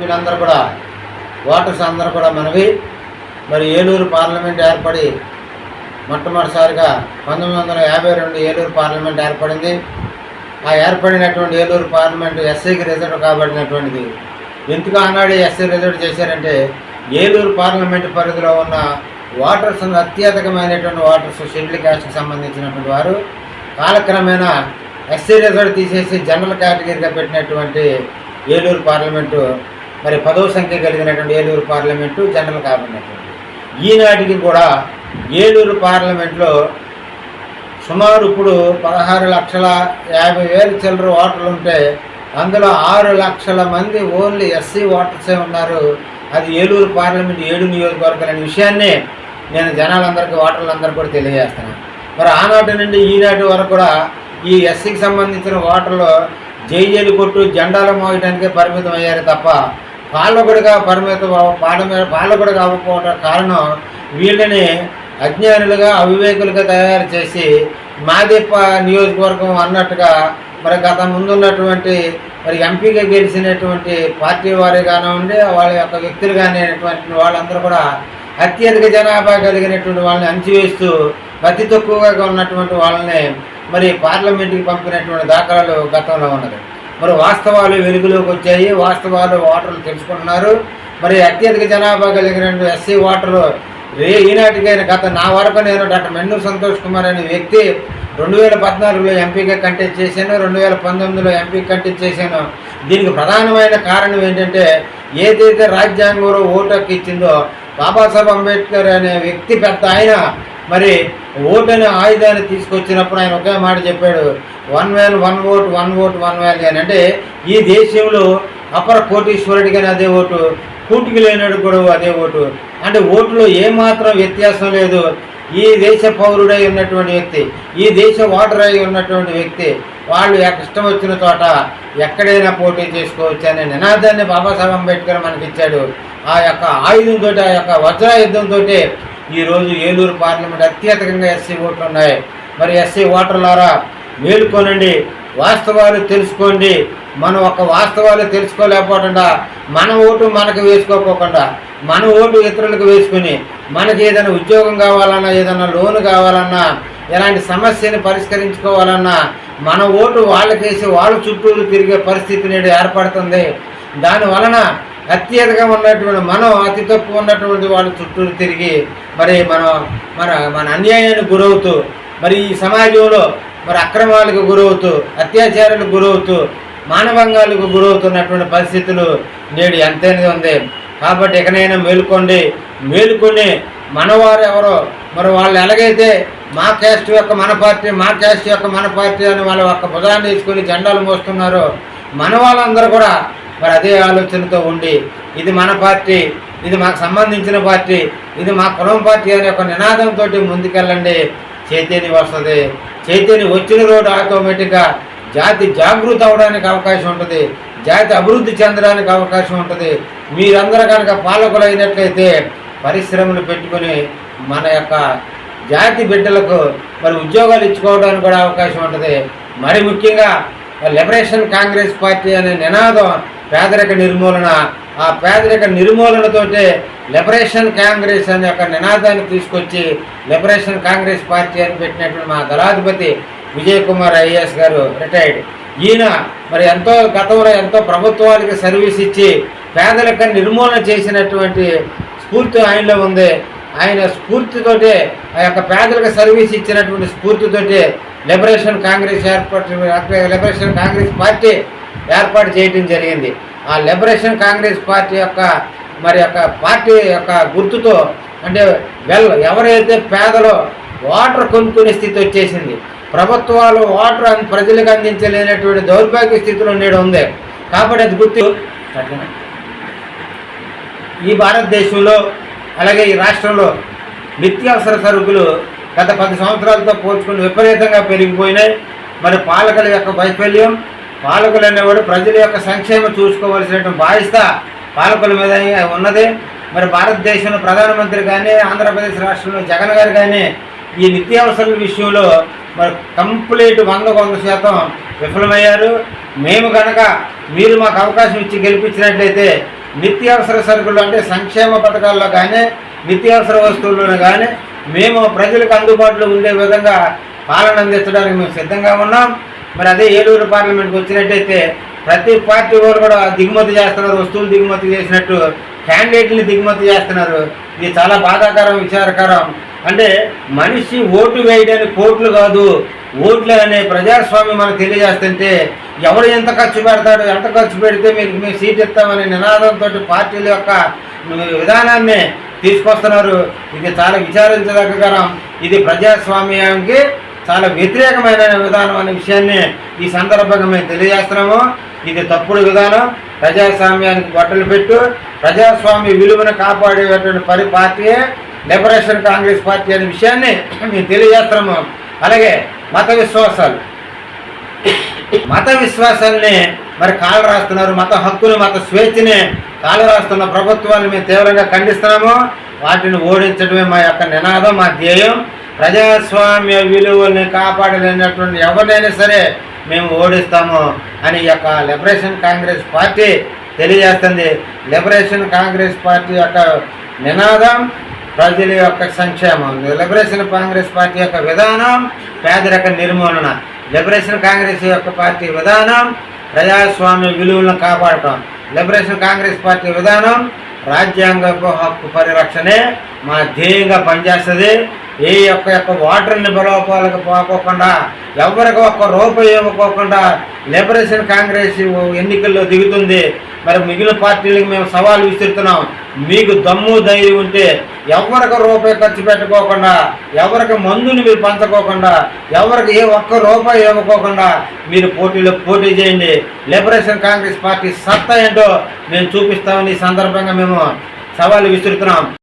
వీళ్ళందరూ కూడా ఓటర్స్ అందరూ కూడా మనవి. మరి ఏలూరు పార్లమెంట్ ఏర్పడి మొట్టమొదటిసారిగా పంతొమ్మిది వందల యాభై రెండు ఏలూరు పార్లమెంట్ ఏర్పడింది. ఆ ఏర్పడినటువంటి ఏలూరు పార్లమెంటు ఎస్సీకి రిజర్వ్ కాబడినటువంటిది. ఎందుకు ఆనాడు ఎస్సీ రిజర్వ్ చేశారంటే ఏలూరు పార్లమెంటు పరిధిలో ఉన్న వాటర్స్ అత్యధికమైనటువంటి వాటర్స్ షెడ్యూల్ క్యాస్ట్కి సంబంధించినటువంటి వారు కాలక్రమేణా ఎస్సీ రిజర్వ్ తీసేసి జనరల్ కేటగిరీగా పెట్టినటువంటి ఏలూరు పార్లమెంటు మరి పదవ సంఖ్య కలిగినటువంటి ఏలూరు పార్లమెంటు జనరల్ కాబడినటువంటి ఈనాటికి కూడా ఏలూరు పార్లమెంట్లో సుమారు ఇప్పుడు పదహారు లక్షల యాభై వేల చిల్లర ఓటర్లు ఉంటే అందులో ఆరు లక్షల మంది ఓన్లీ ఎస్సీ ఓటర్సే ఉన్నారు. అది ఏలూరు పార్లమెంట్ ఏడు నియోజకవర్గాలు అనే విషయాన్ని నేను జనాలందరికీ ఓటర్లందరికీ కూడా తెలియజేస్తున్నాను. మరి ఆనాటి నుండి ఈనాటి వరకు కూడా ఈ ఎస్సీకి సంబంధించిన ఓటర్లు జైజేలు కొట్టు జెండాలు మోయడానికే పరిమితం అయ్యారు తప్ప పాలకుడిగా పరిమిత అవ- పాడ- పాలకుడిగా అవ్వకపోవడం కారణం వీళ్ళని అజ్ఞానులుగా అవివేకులుగా తయారు చేసి మాదిప్ప నియోజకవర్గం అన్నట్టుగా మరి గత ముందున్నటువంటి మరి ఎంపీగా గెలిచినటువంటి పార్టీ వారే కానివ్వండి వాళ్ళ యొక్క వ్యక్తులు కానిటువంటి వాళ్ళందరూ కూడా అత్యధిక జనాభా కలిగినటువంటి వాళ్ళని అంచివేస్తూ అతి తక్కువగా ఉన్నటువంటి వాళ్ళని మరి పార్లమెంట్కి పంపినటువంటి దాఖలాలు గతంలో ఉన్నది. మరి వాస్తవాలు వెలుగులోకి వచ్చాయి. వాస్తవాలు ఓటర్లు తెలుసుకుంటున్నారు. మరి అత్యధిక జనాభా కలిగిన ఎస్సీ ఓటరు రే ఈనాటికైనా గత నా వరకు నేను డాక్టర్ మెండూరు సంతోష్ కుమార్ అనే వ్యక్తి రెండు వేల పద్నాలుగులో ఎంపీగా కంటెస్ట్ చేశాను. రెండు వేల పంతొమ్మిదిలో ఎంపీ కంటెస్ట్ చేశాను. దీనికి ప్రధానమైన కారణం ఏంటంటే ఏదైతే రాజ్యాంగంలో ఓటు హక్కు ఇచ్చిందో బాబాసాహెబ్ అంబేద్కర్ అనే వ్యక్తి పెద్ద ఆయన. మరి ఓటు అనే ఆయుధాన్ని తీసుకొచ్చినప్పుడు ఆయన ఒకే మాట చెప్పాడు. One van one vote one vote one value అని. అంటే ఈ దేశంలో అపర కోటీశ్వరుడికి అదే ఓటు కూటికి లేనాడు కూడా అదే ఓటు. అంటే ఓటులో ఏమాత్రం వ్యత్యాసం లేదు. ఈ దేశ పౌరుడై ఉన్నటువంటి వ్యక్తి ఈ దేశ ఓటర్ అయి ఉన్నటువంటి వ్యక్తి వాళ్ళు ఇష్టం వచ్చిన చోట ఎక్కడైనా పోటీ చేసుకోవచ్చు అనే నినాదాన్ని బాబాసాహెబ్ అంబేద్కర్ మనకి ఇచ్చాడు. ఆ యొక్క ఆయుధంతో ఆ యొక్క వజ్రాయుధంతో ఈరోజు ఏలూరు పార్లమెంట్ అత్యధికంగా ఎస్సీ ఓట్లు ఉన్నాయి మరి ఎస్సీ ఓటర్లారా మేలుకోనండి. వాస్తవాలు తెలుసుకోండి. మనం ఒక వాస్తవాలు తెలుసుకోలేకపోకుండా మన ఓటు మనకు వేసుకోకోకుండా మన ఓటు ఇతరులకు వేసుకుని మనకి ఏదైనా ఉద్యోగం కావాలన్నా ఏదైనా లోన్ కావాలన్నా ఎలాంటి సమస్యని పరిష్కరించుకోవాలన్నా మన ఓటు వాళ్ళకేసి వాళ్ళ చుట్టూరు తిరిగే పరిస్థితి నేడు ఏర్పడుతుంది. దాని వలన అత్యధికంగా ఉన్నటువంటి మనం అతి తక్కువ ఉన్నటువంటి వాళ్ళ చుట్టూరు తిరిగి మరి మనం మన మన అన్యాయానికి గురవుతూ మరి ఈ సమాజంలో మరి అక్రమాలకు గురవుతూ అత్యాచారాలకు గురవుతూ మానభంగాలకు గురవుతున్నటువంటి పరిస్థితులు నేడు ఎంతైనా ఉంది. కాబట్టి ఎక్కడైనా మేలుకోండి మేలుకొని మనవారు ఎవరో మరి వాళ్ళు ఎలాగైతే మా క్యాస్ట్ యొక్క మన పార్టీ మా క్యాస్ట్ యొక్క మన పార్టీ అని వాళ్ళ యొక్క భుజాన్ని తీసుకుని జెండాలు మోస్తున్నారో మన వాళ్ళందరూ కూడా మరి అదే ఆలోచనతో ఉండి ఇది మన పార్టీ ఇది మాకు సంబంధించిన పార్టీ ఇది మా కులం పార్టీ అనే ఒక నినాదంతో ముందుకెళ్ళండి. చైతన్యం వస్తుంది. చైతన్యం వచ్చిన రోజు ఆటోమేటిక్గా జాతి జాగృతి అవడానికి అవకాశం ఉంటుంది. జాతి అభివృద్ధి చెందడానికి అవకాశం ఉంటుంది. మీరందరూ కనుక పాలకులు అయినట్లయితే పరిశ్రమలు పెట్టుకొని మన యొక్క జాతి బిడ్డలకు మరి ఉద్యోగాలు ఇచ్చుకోవడానికి కూడా అవకాశం ఉంటుంది. మరి ముఖ్యంగా లిబరేషన్ కాంగ్రెస్ పార్టీ అనే నినాదం పేదరిక నిర్మూలన ఆ పేదరిక నిర్మూలనతోటే లిబరేషన్ కాంగ్రెస్ అనే ఒక నినాదాన్ని తీసుకొచ్చి లిబరేషన్ కాంగ్రెస్ పార్టీ అని పెట్టినటువంటి మా దళాధిపతి విజయ్ కుమార్ ఐఏఎస్ గారు రిటైర్డ్ ఈయన మరి ఎంతో గతంలో ఎంతో ప్రభుత్వానికి సర్వీస్ ఇచ్చి పేదరిక నిర్మూలన చేసినటువంటి స్ఫూర్తి ఆయనలో ఉంది. ఆయన స్ఫూర్తితోటే ఆ యొక్క పేదలకు సర్వీస్ ఇచ్చినటువంటి స్ఫూర్తితోటే లిబరేషన్ కాంగ్రెస్ ఏర్పాటు లిబరేషన్ కాంగ్రెస్ పార్టీ ఏర్పాటు చేయడం జరిగింది ఆ లిబరేషన్ కాంగ్రెస్ పార్టీ యొక్క మరి యొక్క పార్టీ యొక్క గుర్తుతో అంటే వెల్ ఎవరైతే పేదలో వాటర్ కొనుక్కునే స్థితి వచ్చేసింది ప్రభుత్వాలు వాటర్ అని ప్రజలకు అందించలేనటువంటి దౌర్భాగ్య స్థితిలో నేడు ఉంది కాబట్టి అది గుర్తు అట్లనే. ఈ భారతదేశంలో అలాగే ఈ రాష్ట్రంలో నిత్యావసర సరుకులు గత పది సంవత్సరాలతో పోల్చుకుని విపరీతంగా పెరిగిపోయినాయి. మరి పాలకుల యొక్క వైఫల్యం పాలకులు అనేవాడు ప్రజల యొక్క సంక్షేమం చూసుకోవాల్సినటువంటి బాధ్యత పాలకుల మీద ఉన్నది. మరి భారతదేశంలో ప్రధానమంత్రి కానీ ఆంధ్రప్రదేశ్ రాష్ట్రంలో జగన్ గారు కానీ ఈ నిత్యావసరాల విషయంలో మరి కంప్లీట్ వందకు వంద శాతం విఫలమయ్యారు. మేము కనుక మీరు మాకు అవకాశం ఇచ్చి గెలిపించినట్లయితే నిత్యావసర సరుకులు అంటే సంక్షేమ పథకాల్లో కానీ నిత్యావసర వస్తువుల్లో కానీ మేము ప్రజలకు అందుబాటులో ఉండే విధంగా పాలన అందించడానికి మేము సిద్ధంగా ఉన్నాం. మరి అదే ఏలూరు పార్లమెంట్కి వచ్చినట్టయితే ప్రతి పార్టీ వాళ్ళు కూడా దిగుమతి చేస్తున్నారు వస్తువులు దిగుమతి చేసినట్టు క్యాండిడేట్ని దిగుమతి చేస్తున్నారు. ఇది చాలా బాధాకరం విచారకరం. అంటే మనిషి ఓటు వేయడానికి కోట్లు కాదు ఓట్లు అనే ప్రజాస్వామ్యం మనకు తెలియజేస్తుంటే ఎవరు ఎంత ఖర్చు పెడతాడు ఎంత ఖర్చు పెడితే మీకు మేము సీట్ ఇస్తామనే నినాదంతో పార్టీల యొక్క విధానాన్ని తీసుకొస్తున్నారు. ఇది చాలా విచారించదగ్గరం ఇది ప్రజాస్వామ్యానికి చాలా వ్యతిరేకమైన విధానం అనే విషయాన్ని ఈ సందర్భంగా మేము తెలియజేస్తున్నాము. ఇది తప్పుడు విధానం. ప్రజాస్వామ్యానికి బట్టలు పెట్టు. ప్రజాస్వామ్య విలువను కాపాడేటువంటి పరి పార్టీయే లిబరేషన్ కాంగ్రెస్ పార్టీ అనే విషయాన్ని మేము తెలియజేస్తున్నాము. అలాగే మత విశ్వాసాలు. మత విశ్వాసాల్ని మరి కాళ్ళు రాస్తున్నారు మత హక్కులు మత స్వేచ్ఛని కాలురాస్తున్న ప్రభుత్వాన్ని మేము తీవ్రంగా ఖండిస్తున్నాము. వాటిని ఓడించడమే మా యొక్క నినాదం మా ధ్యేయం. ప్రజాస్వామ్య విలువల్ని కాపాడలేనటువంటి ఎవరినైనా సరే మేము ఓడిస్తాము అని యొక్క లిబరేషన్ కాంగ్రెస్ పార్టీ తెలియజేస్తుంది. లిబరేషన్ కాంగ్రెస్ పార్టీ యొక్క నినాదం ప్రజల యొక్క సంక్షేమం. లిబరేషన్ కాంగ్రెస్ పార్టీ యొక్క విధానం పేదరిక నిర్మూలన. లిబరేషన్ కాంగ్రెస్ యొక్క పార్టీ విధానం ప్రజాస్వామ్య విలువలను కాపాడటం. లిబరేషన్ కాంగ్రెస్ పార్టీ విధానం రాజ్యాంగ హక్కు పరిరక్షణే మా ధ్యేయంగా పనిచేస్తుంది. ఏ యొక్క యొక్క ఓటర్ని బలోపాలకు పోకోకుండా ఎవరికి ఒక్క రూపాయి ఇవ్వకోకుండా లిబరేషన్ కాంగ్రెస్ ఎన్నికల్లో దిగుతుంది. మరి మిగిలిన పార్టీలకు మేము సవాల్ విసురుతున్నాం. మీకు దమ్ము ధైర్యం ఉంటే ఎవరికి రూపాయి ఖర్చు పెట్టుకోకుండా ఎవరికి మందుని మీరు పంచుకోకుండా ఎవరికి ఏ ఒక్క రూపాయి ఇవ్వకోకుండా మీరు పోటీలో పోటీ చేయండి. లిబరేషన్ కాంగ్రెస్ పార్టీ సత్తా ఏంటో మేము చూపిస్తామని ఈ సందర్భంగా మేము సవాలు విసురుతున్నాం.